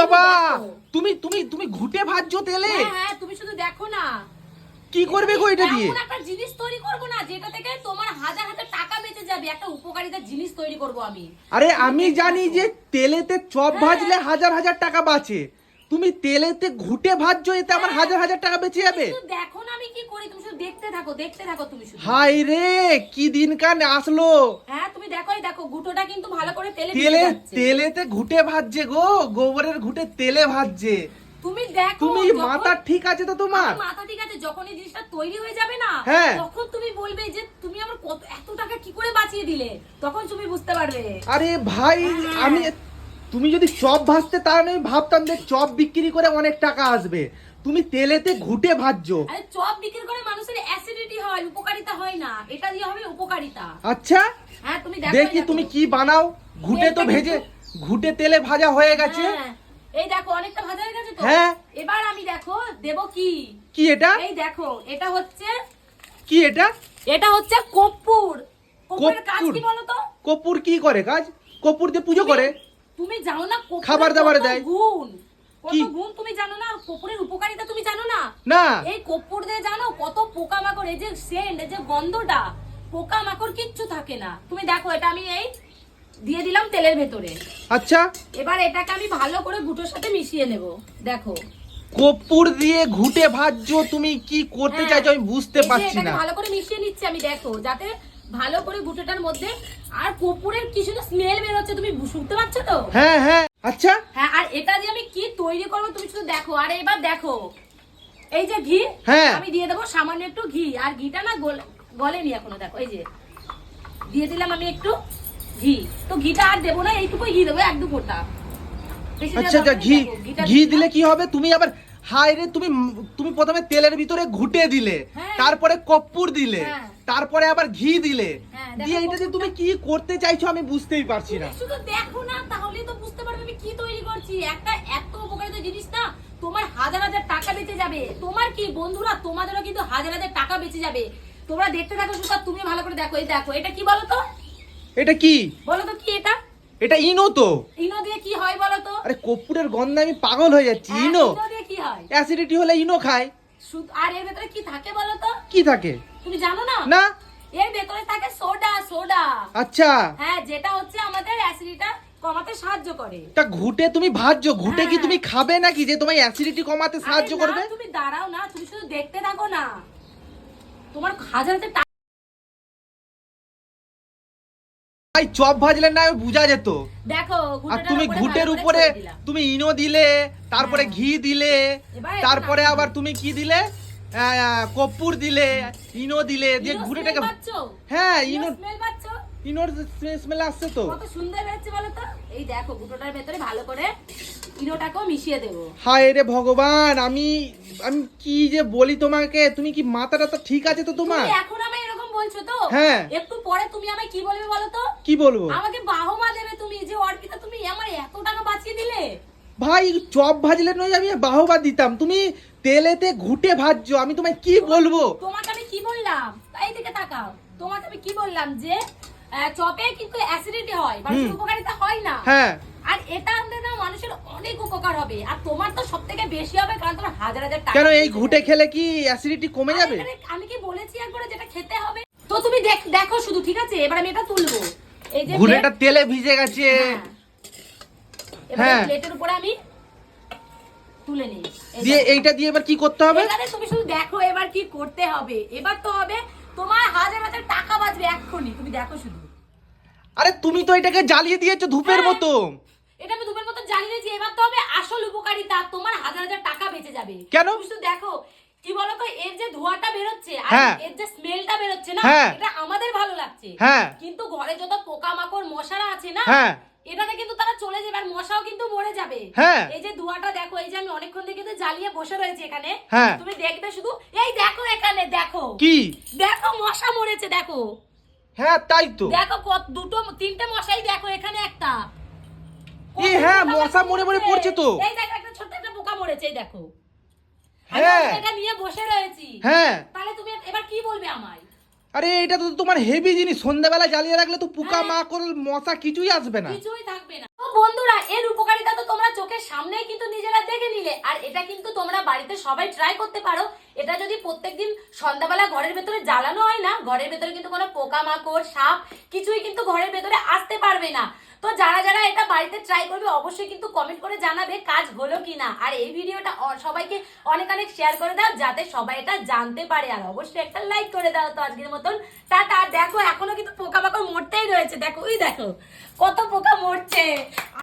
বাবা! তুমি তুমি তুমি ঘুটে ভাজছো তেলে? হ্যাঁ হ্যাঁ তুমি শুধু দেখো না। কি করবে গো এটা দিয়ে? এমন একটা জিনিস তৈরি করব না যেটা থেকে তোমার হাজার হাজার টাকা বেঁচে যাবে। একটা উপকারিতা জিনিস তৈরি করব আমি। আরে আমি জানি যে তেলেতে চপ হ্যাঁ। ভাজলে হাজার হাজার টাকা বাঁচে। তুমি তেলেতে ঘুটে ভাজছো এতে আমার হ্যাঁ। হাজার হাজার টাকা বেঁচে যাবে? দেখো না আমি কি করি তুমি দেখতে থাকো দেখতে থাকো তুমি শুধু। হাই রে কি দিন কান আসলো? হ্যাঁ তুমি দেখো দেখো গুটোটা কিন্তু ভালো করে তেলে তেলে তেলেতে ঘুটে ভাজছে গো গোবরের ঘুটে তেলে ভাজছে। তুমি দেখো তুমি মাথা ঠিক আছে তো তোমার? মাথা ঠিক আছে যখন এই জিনিসটা তৈরি হয়ে যাবে না হ্যাঁ। তখন তুমি বলবে যে তুমি আমার কত এত টাকা কি করে বাঁচিয়ে দিলে? তখন তুমি বুঝতে পারবে। আরে ভাই। আমি তুমি যদি চপ ভাজতে তাহলে আমি ভাবতাম যে চপ বিক্রি করে অনেক টাকা আসবে। তুমি তেলেতে ঘুটে ভাজছো। আরে চপ বিক্রি করে মানুষের অ্যাসিডিটি হয় উপকারিতা হয় না। এটা দিয়ে হবে উপকারিতা। আচ্ছা হ্যাঁ তুমি দেখো দেখি তুমি কি বানাও। ঘুটে তো ভেজে ঘুটে তেলে ভাজা হয়ে গেছে। হ্যাঁ, এই দেখো অনেকটা ভাজা হয়ে গেছে তো। হ্যাঁ। এবার আমি দেখো দেব কি? কি এটা? এই দেখো এটা হচ্ছে কি এটা? এটা হচ্ছে কর্পূর কর্পূরের কাজ কি বলো তো কপুর কি করে কাজ? কপুর দিয়ে পুজো করে। তুমি জানো না খাবার দাবারে দেয়। গুণ? কত কি? গুণ তুমি জানো না? কর্পূরের উপকারিতা তুমি জানো না? না। এই কর্পূর দিয়ে জানো কত পোকামাকড় এই যে সেন্ট এই যে গন্ধটা পোকামাকড় কিচ্ছু থাকে না। তুমি দেখো এটা আমি এই দিয়ে দিলাম তেলের ভেতরে। আচ্ছা। এবার এটাকে আমি ভালো করে গুটোর সাথে মিশিয়ে নেব। দেখো। কপুর দিয়ে ঘুটে ভাজছো তুমি কি করতে হ্যাঁ। চাইছো আমি বুঝতে পারছি না। ভালো করে মিশিয়ে নিচ্ছি আমি দেখো যাতে ভালো করে গুটোটার মধ্যে আর কর্পূরের কিছু না স্মেল বের হচ্ছে তুমি শুনতে পাচ্ছ তো? হ্যাঁ হ্যাঁ। আচ্ছা। হ্যাঁ আর এটা দিয়ে আমি কি তৈরি করব তুমি শুধু দেখো। আর এবার দেখো এই যে ঘি হ্যাঁ। আমি দিয়ে দেবো সামান্য একটু ঘি। আর ঘিটা না গলেনি এখনও দেখো এই যে। দিয়ে দিলাম আমি একটু ঘি। তো ঘিটা আর দেবো না এইটুকুই ঘি দেবো এক দু ফোঁটা। আচ্ছা আচ্ছা ঘি ঘি দিলে কি হবে? তুমি আবার হাই রে তুমি তুমি প্রথমে তেলের ভিতরে ঘুটে দিলে হ্যাঁ। তারপরে কপ্পুর দিলে হ্যাঁ। তারপরে আবার ঘি দিলে। দিয়ে এটা যে তুমি কি করতে চাইছো আমি বুঝতেই পারছি না। শুধু দেখো না তাহলে তো বুঝতে পারবে আমি কি তৈরি করছি। একটা এত উপকারিত জিনিস না তোমার হাজার হাজার টাকা বেঁচে যাবে। তোমার কি বন্ধুরা তোমাদেরও কিন্তু হাজার হাজার টাকা বেঁচে যাবে। তোমরা দেখতে থাকো শুধু তুমি ভালো করে দেখো এই দেখো এটা কি বলো তো এটা কি? বলো তো কি এটা? এটা ইনো তো। ইনো দিয়ে কি হয় বলো তো আরে কর্পূরের গন্ধে আমি পাগল হয়ে যাচ্ছি হ্যাঁ, ইনো। ইনো দিয়ে কি হয়? অ্যাসিডিটি হলে ইনো খায়। আর এর ভেতরে কি থাকে বলো তো কি থাকে? তুমি জানো না? না। এর ভেতরে থাকে সোডা সোডা। আচ্ছা। হ্যাঁ যেটা হচ্ছে আমাদের অ্যাসিডিটা কমাতে সাহায্য করে তা ঘুটে তুমি ভাজছো ঘুটে কি হ্যাঁ। তুমি খাবে নাকি যে তোমার অ্যাসিডিটি কমাতে সাহায্য আরে না, করবে তুমি দাঁড়াও না তুমি শুধু দেখতে থাকো না তোমার হাজার হাজার টাকা ভাই চপ ভাজলে না বুঝা যেত দেখো আর ঘুঁটেটার তুমি উপরে ঘুটের ভালো করে উপরে দিলাম। তুমি ইনো দিলে তারপরে হ্যাঁ। ঘি দিলে এবার এটা তারপরে। আবার তুমি কি দিলে আহ, কর্পূর দিলে ইনো দিলে দিয়ে ইনো ঘুটেটাকে smell পাচ্ছো? হ্যাঁ ইনো ইনো smell পাচ্ছো? ইনোর স্মেল আসছে তো। কত সুন্দর হচ্ছে বলো তো? এই দেখো গুটোটার ভেতরে ভালো করে ইনোটাকেও মিশিয়ে দেবো। হায় রে ভগবান আমি আমি কি যে বলি তোমাকে? তুমি কি মাথাটা তো ঠিক আছে তো তোমার? তুমি এখন আমায় এরকম বলছো তো? হ্যাঁ। একটু পরে তুমি আমায় কি বলবে বলো তো? কি বলব? আমাকে বাহবা দেবে তুমি যে অর্পিতা তুমি আমার এত টাকা বাঁচিয়ে দিলে। ভাই চপ ভাজলে নয় আমি বাহবা দিতাম। তুমি তেলেতে ঘুটে ভাজছো আমি তোমায় কি বলব? তোমাকে আমি কি বললাম? এই দিকে তাকাও। তোমাকে আমি কি বললাম যে চপে কিন্তু অ্যাসিডিটি হয় মানুষের উপকারিতা হয় না। হ্যাঁ। আর এটা আমাদের না মানুষের অনেক উপকার হবে। আর তোমার তো সব থেকে বেশি হবে কারণ তোমার হাজার হাজার টাকা কেন এই ঘুটে খেলে কি অ্যাসিডিটি কমে যাবে? আমি কি বলেছি একবারে যেটা খেতে হবে? তো তুমি দেখো শুধু ঠিক আছে? এবার আমি এটা তুলবো। এই যে ঘুরেটা তেলে ভিজে গেছে। হ্যাঁ। এবার হ্যাঁ। প্লেটের উপরে আমি তুলে নিই। দিয়ে এইটা দিয়ে এবার কি করতে হবে? তুমি শুধু দেখো এবার কি করতে হবে। এবার তো হবে হাজার হাজার টাকা বাঁচবে এক্ষুনি তুমি দেখো শুধু আরে তুমি তো এটাকে জ্বালিয়ে দিয়েছ ধূপের হ্যাঁ। মতো এটা আমি ধূপের মতো জ্বালিয়ে দিয়েছি এবার তো হবে আসল উপকারিতা তোমার হাজার হাজার টাকা বেঁচে যাবে কেন? শুধু দেখো কি বলতো এর যে ধোঁয়াটা বেরোচ্ছে আর হ্যাঁ। এর যে স্মেলটা বেরোচ্ছে না হ্যাঁ। এটা আমাদের ভালো লাগছে। কিন্তু ঘরে যত পোকামাকড় মশারা আছে না। এটাতে কিন্তু তারা চলে যাবে আর মশাও কিন্তু মরে যাবে। হ্যাঁ। এই যে ধোঁয়াটা দেখো এই যে আমি অনেকক্ষণ থেকে কিন্তু জ্বালিয়ে বসে রয়েছে এখানে। হ্যাঁ। তুমি দেখবে শুধু এই দেখো এখানে দেখো। কি? দেখো মশা মরেছে দেখো। হ্যাঁ তাই তো। দেখো কত দুটো তিনটে মশাই দেখো এখানে একটা। এই হ্যাঁ, মশা মরে মরে পড়ছে তো। এই দেখো একটা ছোট্ট একটা পোকা মরেছে এই দেখো। হ্যাঁ। এটা নিয়ে বসে রয়েছি। হ্যাঁ। তাহলে তুমি এবার কি বলবে আমায়? আরে এটা তো তোমার হেভি জিনিস। সন্ধ্যাবেলা জ্বালিয়ে রাখলে তো পোকা হ্যাঁ। মাকড় মশা কিছুই আসবে না। কিছুই থাকবে না। তো বন্ধুরা এর উপকারিতা তো তোমরা চোখের সামনেই কিন্তু নিজেরা দেখে নিলে। আর এটা কিন্তু তোমরা বাড়িতে সবাই ট্রাই করতে পারো। প্রত্যেকদিন সন্ধ্যাবেলা ঘরের ভেতরে জ্বালানো হয় না। ঘরের ভেতরে কিন্তু কোনো পোকামাকড়, সাপ কিছুই কিন্তু ঘরের ভেতরে আসতে পারবে না। তো যারা যারা এটা বাড়িতে ট্রাই করবে, অবশ্যই কিন্তু কমেন্ট করে জানাবে কাজ হলো কিনা। আর এই ভিডিওটা সবাইকে অনেক অনেক শেয়ার করে দাও, যাতে সবাই এটা জানতে পারে। আর অবশ্যই একটা লাইক করে দাও তো আজকের মতন। টাটা। দেখো, এখনও কিন্তু পোকামাকড় মরতেই রয়েছে। দেখো, ওই দেখো, কত পোকা মরছে।